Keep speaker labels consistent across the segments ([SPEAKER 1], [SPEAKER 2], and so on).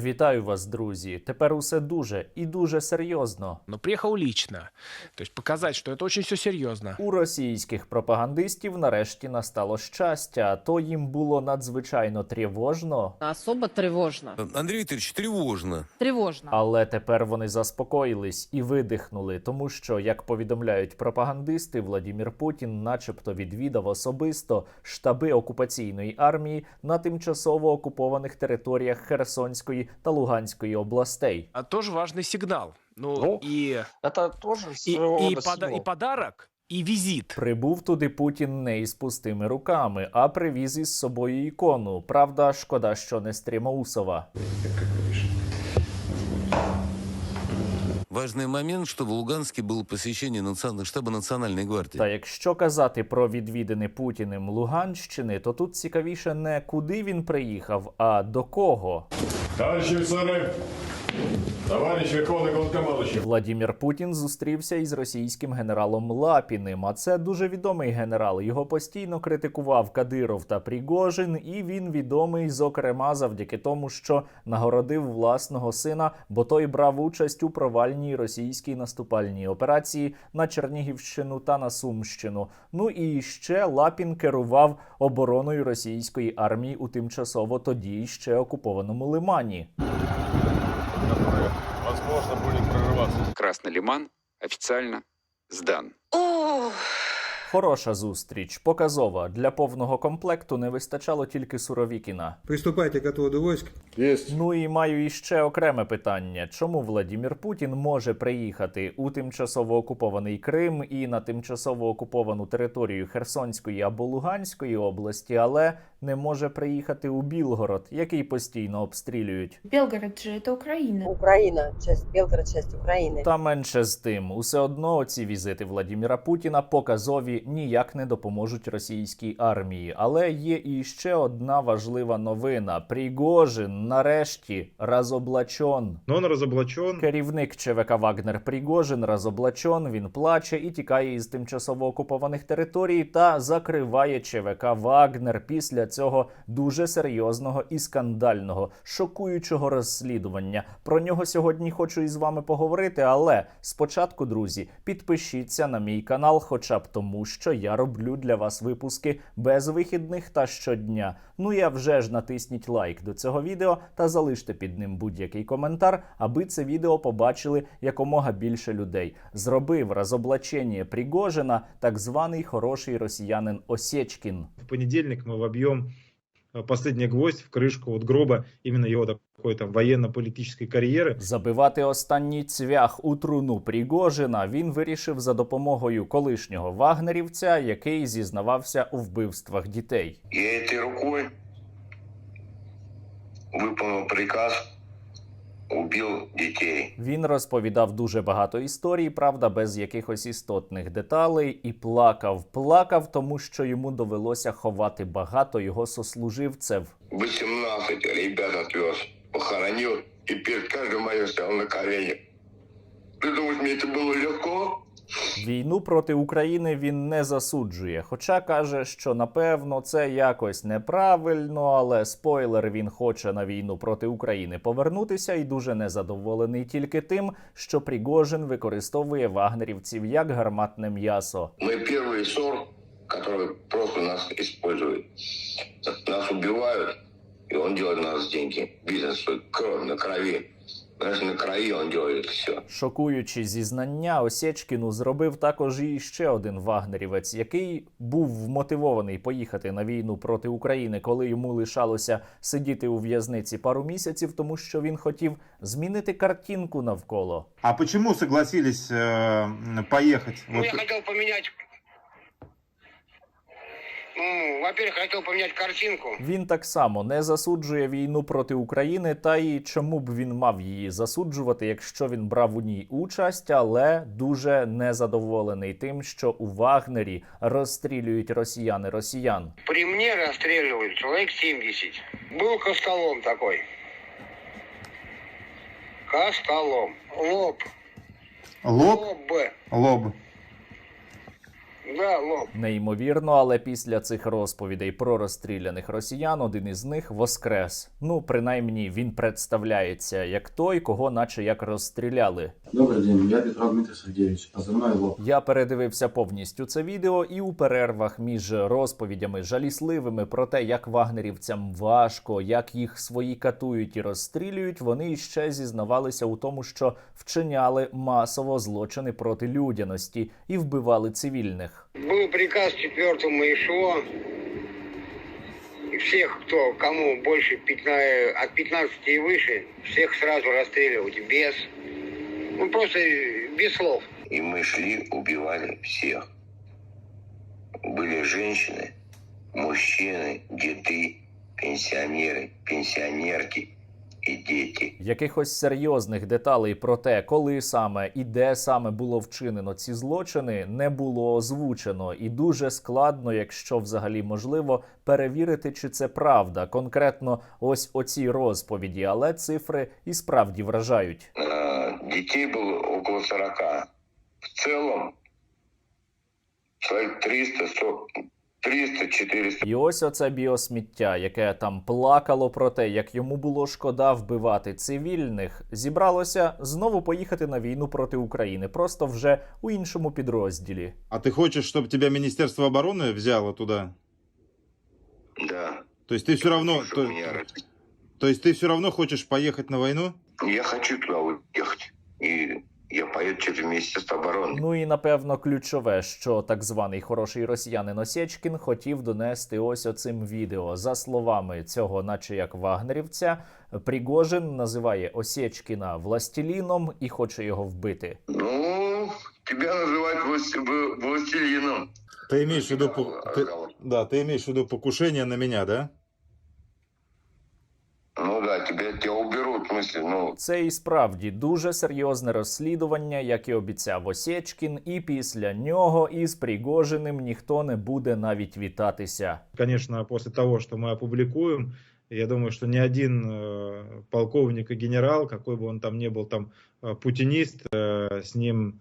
[SPEAKER 1] Вітаю вас, друзі. Тепер усе дуже і дуже серйозно.
[SPEAKER 2] но приехал лично. То есть показать, что это очень все серьезно.
[SPEAKER 1] У російських пропагандистів нарешті настало щастя, то їм було надзвичайно тривожно.
[SPEAKER 3] Особо тревожно.
[SPEAKER 4] Андрей Викторович, тревожно.
[SPEAKER 3] Тревожно.
[SPEAKER 1] Але тепер вони заспокоїлись і видихнули, тому що, як повідомляють пропагандисти, Владімір Путін, начебто, відвідав особисто штаби окупаційної армії на тимчасово окупованих територіях Херсонської та Луганської областей.
[SPEAKER 2] А тоже важный сигнал. Ну,
[SPEAKER 5] Ну,
[SPEAKER 2] и,
[SPEAKER 5] Это тоже
[SPEAKER 2] и,
[SPEAKER 5] своего
[SPEAKER 2] и,
[SPEAKER 5] рода
[SPEAKER 2] пода-
[SPEAKER 5] сигнал.
[SPEAKER 2] и подарок, и визит.
[SPEAKER 1] Прибув туди Путін не із пустими руками, а привіз із собою ікону. Правда, шкода, що не Стрімоусова.
[SPEAKER 4] Важный момент, что в Луганске было посещение национ- штаба Национальной гвардии.
[SPEAKER 1] Та якщо казати про відвідини Путіним Луганщини, то тут цікавіше не куди він приїхав, а до кого.
[SPEAKER 6] Karşı sarı. Товарищ Верховный Главнокомандующий,
[SPEAKER 1] Владімір Путін зустрівся із російським генералом Лапіним. А це дуже відомий генерал. Його постійно критикував Кадиров та Пригожин, і він відомий, зокрема, завдяки тому, що нагородив власного сина, бо той брав участь у провальній російській наступальній операції на Чернігівщину та на Сумщину. Ну і ще Лапін керував обороною російської армії у тимчасово тоді ще окупованому Лимані
[SPEAKER 6] которые, возможно, будем прорываться.
[SPEAKER 7] Красный Лиман официально сдан.
[SPEAKER 1] Хороша зустріч, показова. Для повного комплекту не вистачало тільки Суровікіна.
[SPEAKER 8] Приступайте к отводу войск.
[SPEAKER 6] Есть.
[SPEAKER 1] Ну і маю іще окреме питання: чому Владімір Путін може приїхати у тимчасово окупований Крим і на тимчасово окуповану територію Херсонської або Луганської області, але не може приїхати у Білгород, який постійно обстрілюють?
[SPEAKER 9] Белгород же это Украина.
[SPEAKER 10] Украина, часть Белгород, часть Украины.
[SPEAKER 1] Та менше з тим, усе одно ці візити Владіміра Путіна показові ніяк не допоможуть російській армії. Але є і ще одна важлива новина: Пригожин нарешті разоблачон.
[SPEAKER 8] Но он разоблачен.
[SPEAKER 1] Керівник ЧВК Вагнер Пригожин разоблачон. Він плаче і тікає із тимчасово окупованих територій та закриває ЧВК Вагнер після цього дуже серйозного і скандального шокуючого розслідування. Про нього сьогодні хочу із вами поговорити. Але спочатку, друзі, підпишіться на мій канал, хоча б тому, що я роблю для вас випуски без вихідних та щодня. Ну а вже ж натисніть лайк до цього відео та залиште під ним будь-який коментар, аби це відео побачили якомога більше людей. Зробив розоблачення Пригожина так званий хороший росіянин Осєчкін.
[SPEAKER 8] В понедельник мы вобьем э, последний гвоздь в крышку вот гроба именно его такой там военно-политической карьеры.
[SPEAKER 1] Забивати останній цвях у труну Пригожина він вирішив за допомогою колишнього вагнерівця, який зізнавався у вбивствах дітей.
[SPEAKER 11] Я этой рукой выполнил приказ, убил детей.
[SPEAKER 1] Він розповідав дуже багато історій, правда, без якихось істотних деталей, і плакав. Плакав, тому що йому довелося ховати багато його сослуживців.
[SPEAKER 11] 18 ребят отвез, похоронил и перед каждым моим стоял на коленях. Ты думаешь, мне это было легко?
[SPEAKER 1] Війну проти України він не засуджує, хоча каже, що напевно це якось неправильно, але спойлер він хоче на війну проти України повернутися і дуже незадоволений тільки тим, що Пригожин використовує вагнерівців як гарматне м'ясо.
[SPEAKER 11] Мы первый ссор, который просто нас использует. Нас убивают, и он делает на нас деньги. Бизнес свой, кровь на крови. На крови он все.
[SPEAKER 1] Шокуючи зізнання, Осєчкіну зробив також і ще один вагнерівець, який був вмотивований поїхати на війну проти України, коли йому лишалося сидіти у в'язниці пару місяців, тому що він хотів змінити картинку навколо.
[SPEAKER 8] А почему согласились э, поехать?
[SPEAKER 11] Ну, я хотел поменять... Ну, во-первых, хотел поменять картинку.
[SPEAKER 1] Він так само не засуджує війну проти України, та й чому б він мав її засуджувати, якщо він брав у ній участь, але дуже незадоволений тим, що у Вагнері розстрілюють росіяни росіян.
[SPEAKER 11] При мне расстреливают человек 70. Был костолом такой. Костолом. Лоб.
[SPEAKER 8] Лоб,
[SPEAKER 11] Лоб.
[SPEAKER 8] лоб.
[SPEAKER 1] Неймовірно, але після цих розповідей про розстріляних росіян один із них воскрес. Ну, принаймні, він представляється як той, кого наче як розстріляли.
[SPEAKER 3] Добрый день, я Петров Дмитрий Сергеевич, позывной ЛОП.
[SPEAKER 1] Я передивився повністю це відео, і у перервах між розповідями жалісливими про те, як вагнерівцям важко, як їх свої катують і розстрілюють, вони іще зізнавалися у тому, що вчиняли масово злочини проти людяності і вбивали цивільних.
[SPEAKER 11] Был приказ четвертому ИШО. Всех, кто, кому больше 15, от 15 и выше, всех сразу расстреливать без, ну просто без слов. И мы шли, убивали всех. Были женщины, мужчины, деды, пенсионеры, пенсионерки и дети.
[SPEAKER 1] Якихось серйозних деталей про те, коли саме і де саме було вчинено ці злочини, не було озвучено, і дуже складно, якщо взагалі можливо, перевірити, чи це правда. Конкретно ось оці розповіді, але цифри і справді вражають.
[SPEAKER 11] Э, Детей было около 40. В целом человек 300, 100, 300, 400
[SPEAKER 1] І ось оце біосміття, яке там плакало про те, як йому було шкода вбивати цивільних, зібралося знову поїхати на війну проти України, просто вже у іншому підрозділі.
[SPEAKER 8] А ты хочешь, чтобы тебя Министерство обороны взяло туда?
[SPEAKER 11] Да.
[SPEAKER 8] То есть ты все равно,
[SPEAKER 11] Что
[SPEAKER 8] то,
[SPEAKER 11] у меня-
[SPEAKER 8] то есть ты все равно хочешь поехать на войну?
[SPEAKER 11] Я хочу туда уехать. И я поеду через Министерство обороны.
[SPEAKER 1] Ну і напевно ключове, що так званий хороший росіянин Осєчкін хотів донести ось оцим відео. За словами цього, наче як вагнерівця, Пригожин називає Осєчкіна властеліном і хоче його вбити.
[SPEAKER 11] Ну, тебя называют власть- в- властелином.
[SPEAKER 8] Ты имеешь в виду,
[SPEAKER 11] Да,
[SPEAKER 8] по- ты-
[SPEAKER 11] разговор.
[SPEAKER 8] да, ты имеешь в виду покушение на меня, да?
[SPEAKER 11] уберут, в смысле, ну,
[SPEAKER 1] Це і справді дуже серйозне розслідування, як і обіцяв Осєчкін, і після нього із Пригожиним ніхто не буде навіть вітатися.
[SPEAKER 8] Конечно, после того, что мы опубликуем, я думаю, что ни один э, полковник и генерал, какой бы он там ни был, там э, путинист, э, с ним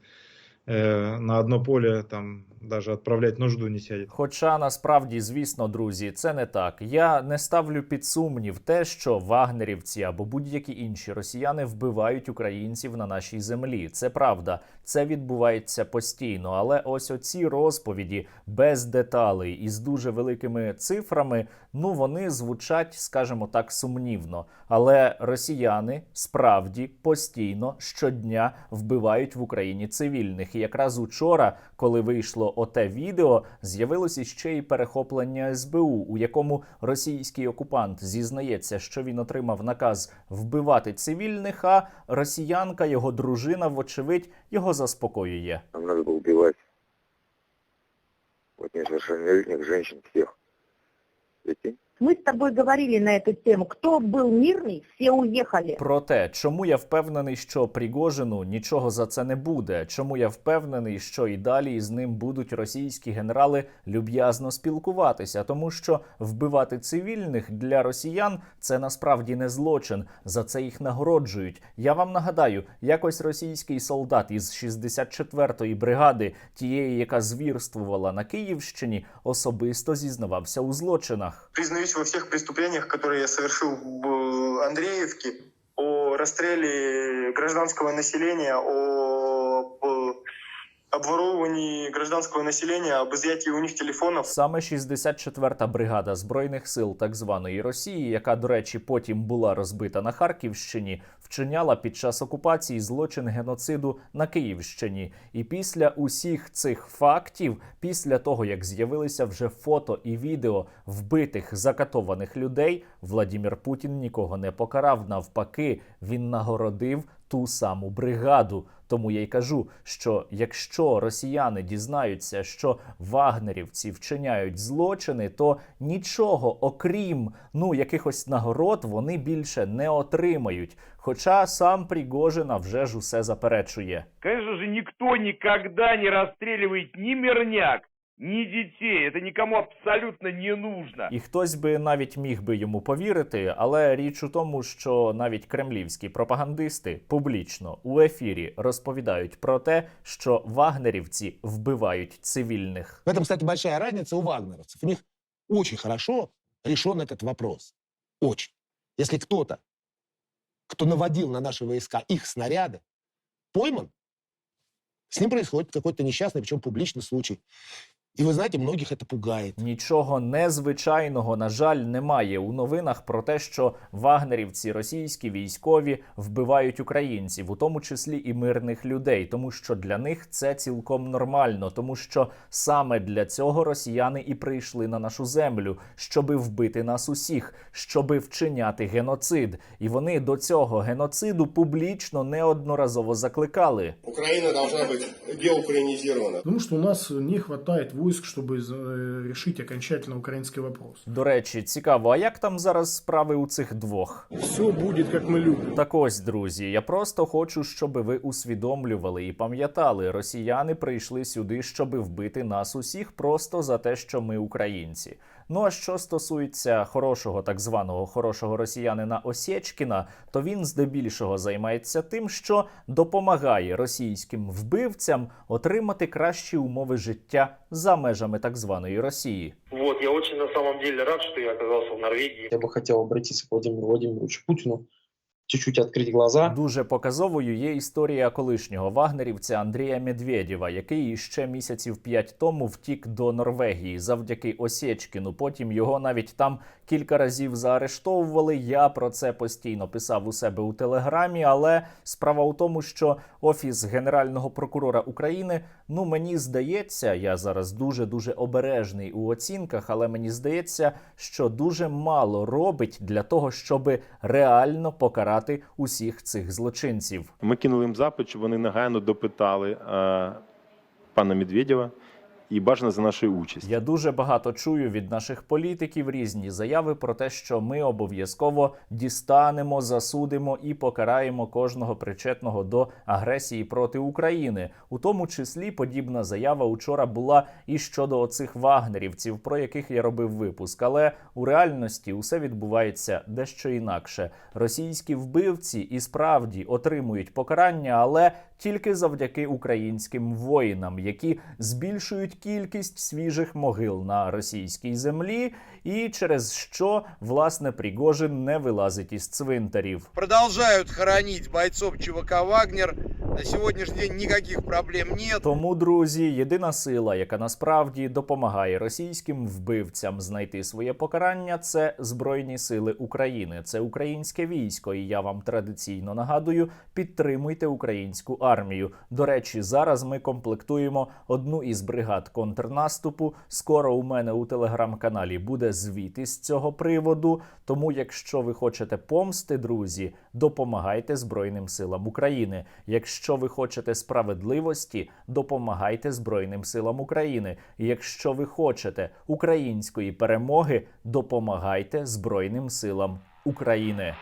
[SPEAKER 8] э, на одно поле там даже отправлять нужду не сядет.
[SPEAKER 1] Хоча насправді, звісно, друзі, це не так. Я не ставлю під сумнів те, що вагнерівці або будь-які інші росіяни вбивають українців на нашій землі. Це правда, це відбувається постійно. Але ось оці розповіді без деталей і з дуже великими цифрами, ну вони звучать, скажімо так, сумнівно. Але росіяни справді постійно щодня вбивають в Україні цивільних. І якраз учора, коли вийшло оте відео, з'явилося ще й перехоплення СБУ, у якому російський окупант зізнається, що він отримав наказ вбивати цивільних, а росіянка, його дружина, вочевидь, його заспокоює.
[SPEAKER 11] нам надо було убивать вот несовершеннолетних женщин всіх. Прикинь?
[SPEAKER 10] Мы с тобой говорили на эту тему. Кто был мирный, все уехали.
[SPEAKER 1] Про те, чому я впевнений, що Пригожину нічого за це не буде. Чому я впевнений, що і далі з ним будуть російські генерали люб'язно спілкуватися, тому що вбивати цивільних для росіян це насправді не злочин. За це їх нагороджують. Я вам нагадаю, якось російський солдат із 64-ї бригади, тієї, яка звірствувала на Київщині, особисто зізнавався у злочинах.
[SPEAKER 5] признаюсь во всех преступлениях, которые я совершил в Андреевке, о расстреле гражданского населения, о обворовывании гражданского населения, об изъятии у них телефонов.
[SPEAKER 1] Саме 64-та бригада збройних сил так званої Росії, яка, до речі, потім була розбита на Харківщині, вчиняла під час окупації злочин геноциду на Київщині. І після усіх цих фактів, після того як з'явилися вже фото і відео вбитих закатованих людей, Владімір Путін нікого не покарав. Навпаки, він нагородив ту саму бригаду. Тому я й кажу, що якщо росіяни дізнаються, що вагнерівці вчиняють злочини, то нічого, окрім ну якихось нагород, вони більше не отримають. Хоча сам Пригожина вже ж усе заперечує.
[SPEAKER 5] Звісно ж, ніхто ніколи не розстрілює ні мирняк,
[SPEAKER 6] ни детей. Это никому абсолютно не нужно.
[SPEAKER 1] І хтось би навіть міг би йому повірити, але річ у тому, що навіть кремлівські пропагандисти публічно у ефірі розповідають про те, що вагнерівці вбивають цивільних.
[SPEAKER 12] В этом, кстати, большая разница у вагнеровцев. У них очень хорошо решен этот вопрос. Очень. Если кто-то, кто наводил на наши войска их снаряды, пойман, с ним происходит какой-то несчастный, причем публичный случай. И вы знаете, многих это пугает.
[SPEAKER 1] Нічого незвичайного, на жаль, немає у новинах про те, що вагнерівці, російські військові вбивають українців, у тому числі і мирних людей, тому що для них це цілком нормально, тому що саме для цього росіяни і прийшли на нашу землю, щоби вбити нас усіх, щоби вчиняти геноцид. І вони до цього геноциду публічно неодноразово закликали.
[SPEAKER 11] Украина должна быть деукраинизирована.
[SPEAKER 3] Потому что у нас не хватает войск, чтобы э, решить окончательно украинский вопрос.
[SPEAKER 1] До речі, цікаво, а як там зараз справи у цих двох?
[SPEAKER 3] Все будет, как мы любим.
[SPEAKER 1] Так ось, друзі, я просто хочу, щоб ви усвідомлювали і пам'ятали, росіяни прийшли сюди, щоб вбити нас усіх просто за те, що ми українці. Ну а що стосується хорошого, так званого хорошого росіянина Осєчкіна, то він здебільшого займається тим, що допомагає російським вбивцям отримати кращі умови життя за межами так званої Росії.
[SPEAKER 5] Вот, я очень на самом деле рад, что я оказался в Норвегии.
[SPEAKER 3] Я бы хотел обратиться к Владимиру Владимировичу Путину, чуть-чуть открыть глаза.
[SPEAKER 1] Дуже показовою є історія колишнього вагнерівця Андрія Медведєва, який ще місяців п'ять тому втік до Норвегії завдяки Осєчкіну. Потім його навіть там кілька разів заарештовували. Я про це постійно писав у себе у телеграмі. Але справа у тому, що офіс генерального прокурора України, ну мені здається, я зараз дуже дуже обережний у оцінках, але мені здається, що дуже мало робить для того, щоб реально покарати усіх цих злочинців.
[SPEAKER 6] Ми кинули їм запит, щоб вони негайно допитали е, пана Медведєва і бажано за нашою участю.
[SPEAKER 1] Я дуже багато чую від наших політиків різні заяви про те, що ми обов'язково дістанемо, засудимо і покараємо кожного причетного до агресії проти України. У тому числі подібна заява учора була і щодо оцих вагнерівців, про яких я робив випуск. Але у реальності усе відбувається дещо інакше. Російські вбивці і справді отримують покарання, але тільки завдяки українським воїнам, які збільшують кількість свіжих могил на російській землі, і через що власне Пригожин не вилазить із цвинтарів.
[SPEAKER 12] Продовжують хоронити бойцов ЧВК «Вагнер». На сегодняшний день никаких проблем нет.
[SPEAKER 1] Тому, друзі, єдина сила, яка насправді допомагає російським вбивцям знайти своє покарання, це Збройні Сили України, це українське військо. І я вам традиційно нагадую: підтримуйте українську армію. До речі, зараз ми комплектуємо одну із бригад контрнаступу. Скоро у мене у телеграм-каналі буде звіт із цього приводу. Тому, якщо ви хочете помсти, друзі, допомагайте Збройним силам України. Якщо ви хочете справедливості, допомагайте Збройним силам України. Якщо ви хочете української перемоги, допомагайте Збройним силам України.